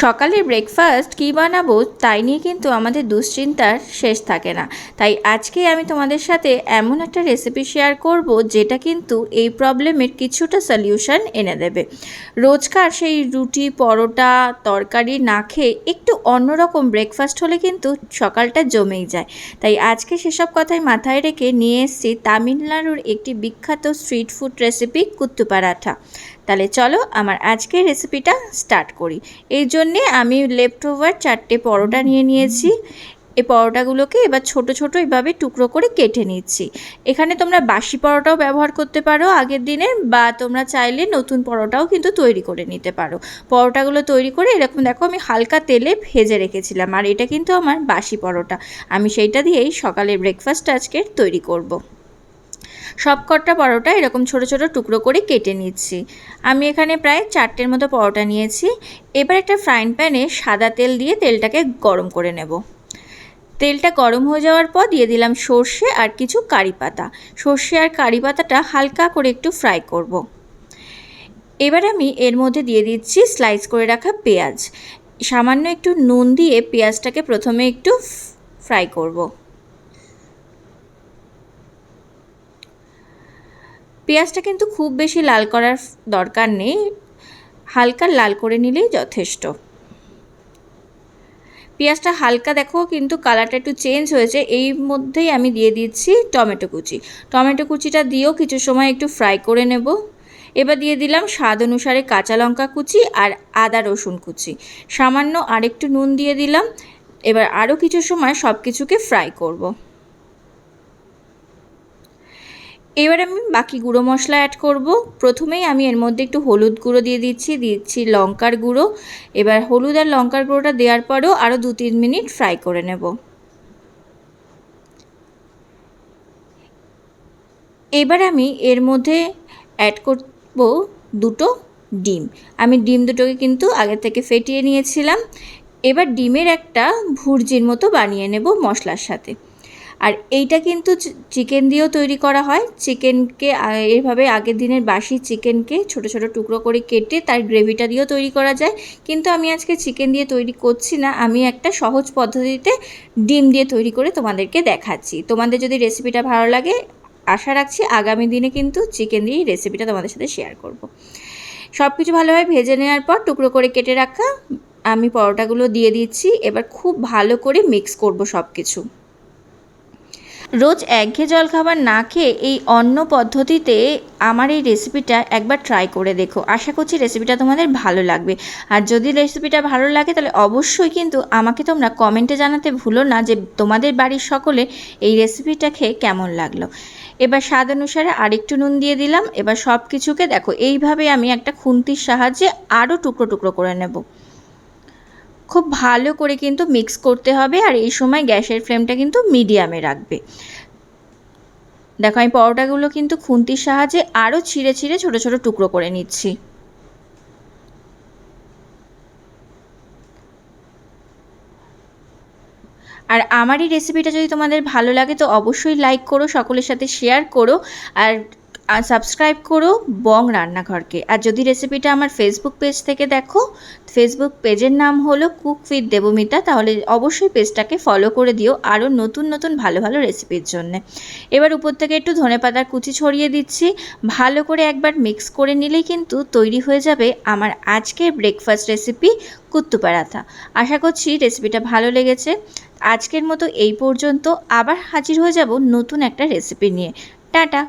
সকালের ব্রেকফাস্ট কী বানাবো, তাই নিয়ে কিন্তু আমাদের দুশ্চিন্তার শেষ থাকে না। তাই আজকে আমি তোমাদের সাথে এমন একটা রেসিপি শেয়ার করব, যেটা কিন্তু এই প্রবলেমের কিছুটা সলিউশন এনে দেবে। রোজকার সেই রুটি, পরোটা, তরকারি না খেয়ে একটু অন্যরকম ব্রেকফাস্ট হলে কিন্তু সকালটা জমেই যায়। তাই আজকে সেসব কথাই মাথায় রেখে নিয়ে এসেছি তামিলনাড়ুর একটি বিখ্যাত street food recipe kothu paratha তাহলে চলো আমার আজকের রেসিপিটা স্টার্ট করি। এই জন্যে আমি লেফট ওভার চারটে পরোটা নিয়ে নিয়েছি। এই পরোটাগুলোকে এবার ছোট ছোট এভাবে টুকরো করে কেটে নিচ্ছি। এখানে তোমরা বাসি পরোটাও ব্যবহার করতে পারো আগের দিনের বা তোমরা চাইলে নতুন পরোটাও কিন্তু তৈরি করে নিতে পারো। পরোটাগুলো তৈরি করে এরকম দেখো আমি হালকা তেলে ভেজে রেখেছিলাম আর এটা কিন্তু আমার বাসি পরোটা। আমি সেইটা দিয়েই সকালের ব্রেকফাস্ট আজকে তৈরি করব। সব কটা পরোটা এরকম ছোট ছোট টুকরো করে কেটে নিচ্ছি। আমি এখানে প্রায় চারটের মতো পরোটা নিয়েছি। এবার একটা ফ্রাইং প্যানে সাদা তেল দিয়ে তেলটাকে গরম করে নেব। তেলটা গরম হয়ে যাওয়ার পর দিয়ে দিলাম সর্ষে আর কিছু কারি পাতা। সর্ষে আর কারি পাতাটা হালকা করে একটু ফ্রাই করব। এবার আমি এর মধ্যে দিয়ে দিচ্ছি স্লাইস করে রাখা পেঁয়াজ। সামান্য একটু নুন দিয়ে পেঁয়াজটাকে প্রথমে একটু ফ্রাই করব। পেঁয়াজটা কিন্তু খুব বেশি লাল করার দরকার নেই, হালকা লাল করে নিলেই যথেষ্ট। পেঁয়াজটা হালকা দেখো কিন্তু কালারটা একটু চেঞ্জ হয়েছে, এই মধ্যেই আমি দিয়ে দিচ্ছি টমেটো কুচি। টমেটো কুচিটা দিয়েও কিছু সময় একটু ফ্রাই করে নেব। এবার দিয়ে দিলাম স্বাদ অনুসারে কাঁচা লঙ্কা কুচি আর আদা রসুন কুচি। সামান্য আরেকটু নুন দিয়ে দিলাম, এবার আরও কিছু সময় সব কিছুকে ফ্রাই করব। এবার আমি বাকি গুঁড়ো মশলা অ্যাড করব। প্রথমেই আমি এর মধ্যে একটু হলুদ গুঁড়ো দিয়ে দিচ্ছি দিচ্ছি লঙ্কার গুঁড়ো। এবার হলুদ আর লঙ্কার গুঁড়োটা দেওয়ার পরেও আরও দু তিন মিনিট ফ্রাই করে নেব। এবার আমি এর মধ্যে অ্যাড করব দুটো ডিম। আমি ডিম দুটোকে কিন্তু আগে থেকে ফেটিয়ে নিয়েছিলাম। এবার ডিমের একটা ভুর্জির মতো বানিয়ে নেব মশলার সাথে। আর এইটা কিন্তু চিকেন দিয়েও তৈরি করা হয়। চিকেনকে এইভাবে আগের দিনের বাসি চিকেনকে ছোট ছোট টুকরো করে কেটে তার গ্রেভিটা দিয়েও তৈরি করা যায়। কিন্তু আমি আজকে চিকেন দিয়ে তৈরি করছি না। আমি একটা সহজ পদ্ধতিতে ডিম দিয়ে তৈরি করে তোমাদেরকে দেখাচ্ছি। তোমাদের যদি রেসিপিটা ভালো লাগে, আশা রাখছি আগামী দিনে কিন্তু চিকেন দিয়েই রেসিপিটা তোমাদের সাথে শেয়ার করব। সব কিছু ভালোভাবে ভেজে নেওয়ার পর টুকরো করে কেটে রাখা, আমি পরোটাগুলো দিয়ে দিচ্ছি। এবার খুব ভালো করে মিক্স করব সব কিছু রোজ একঘেয়ে জল খাবার না খেয়ে এই অন্য পদ্ধতিতে আমার এই রেসিপিটা একবার ট্রাই করে দেখো। আশা করছি রেসিপিটা তোমাদের ভালো লাগবে। আর যদি রেসিপিটা ভালো লাগে, তাহলে অবশ্যই কিন্তু আমাকে তোমরা কমেন্টে জানাতে ভুলো না যে তোমাদের বাড়ির সকলে এই রেসিপিটা খেয়ে কেমন লাগল। এবার স্বাদ অনুসারে আরেকটু নুন দিয়ে দিলাম। এবার সব কিছুকে দেখো, এইভাবে আমি একটা খুন্তির সাহায্যে আরও টুকরো টুকরো করে নেব। খুব ভালো করে কিন্তু মিক্স করতে হবে আর এই সময় গ্যাসের ফ্লেমটা কিন্তু মিডিয়ামে রাখবে। দেখো, আমি পরোটাগুলো কিন্তু খুন্তির সাহায্যে আরও ছিঁড়ে ছিঁড়ে ছোটো ছোটো টুকরো করে নিচ্ছি। আর আমার এই রেসিপিটা যদি তোমাদের ভালো লাগে তো অবশ্যই লাইক করো, সকলের সাথে শেয়ার করো। আর আর সাবস্ক্রাইব করো বং রান্নাঘরকে। আর যদি রেসিপিটা আমার ফেসবুক পেজ থেকে দেখো ফেসবুক পেজের নাম হলো কুক উইথ দেবমিতা তাহলে অবশ্যই পেজটাকে ফলো করে দিও আরও নতুন নতুন ভালো ভালো রেসিপির জন্য। এবার উপর থেকে একটু ধনে পাতার কুচি ছড়িয়ে দিচ্ছি। ভালো করে একবার মিক্স করে নিলেই কিন্তু তৈরি হয়ে যাবে আমার আজকের ব্রেকফাস্ট রেসিপি কুত্তু পারাথা আশা করছি রেসিপিটা ভালো লেগেছে। আজকের মতো এই পর্যন্ত আবার হাজির হয়ে যাব নতুন একটা রেসিপি নিয়ে। টাটা!